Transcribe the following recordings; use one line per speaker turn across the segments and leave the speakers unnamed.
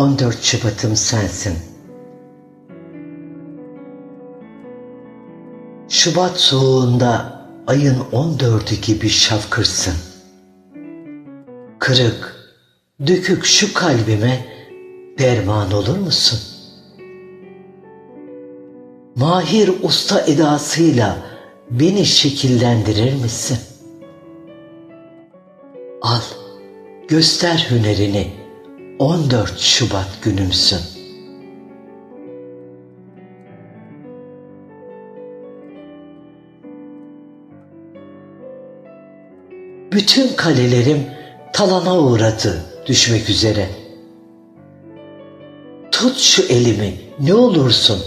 14 Şubat'ım sensin. Şubat soğuğunda ayın 14'ü gibi şafkırsın. Kırık, dökük şu kalbime derman olur musun? Mahir usta edasıyla beni şekillendirir misin? Al, göster hünerini. 14 Şubat günümsün. Bütün kalelerim talana uğradı düşmek üzere. Tut şu elimi ne olursun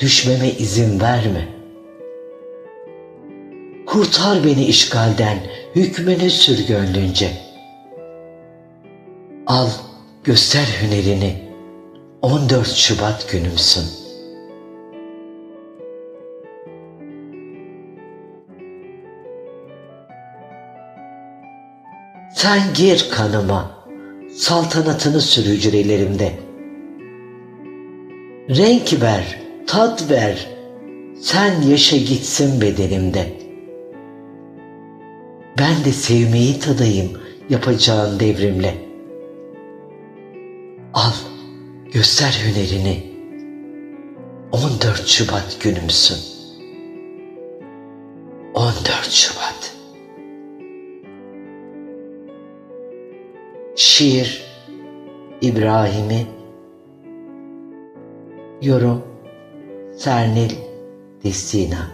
düşmeme izin verme. Kurtar beni işgalden hükmüne sür gönlünce. Al göster hünerini 14 Şubat günümsün. Sen gir kanıma, saltanatını sür hücrelerimde. Renk ver, tat ver, sen yaşa gitsin bedenimde. Ben de sevmeyi tadayım yapacağın devrimle. Al, göster hünerini. 14 Şubat günümsün. 14 Şubat. Şiir İbrahim'i Yorum Sernil Destina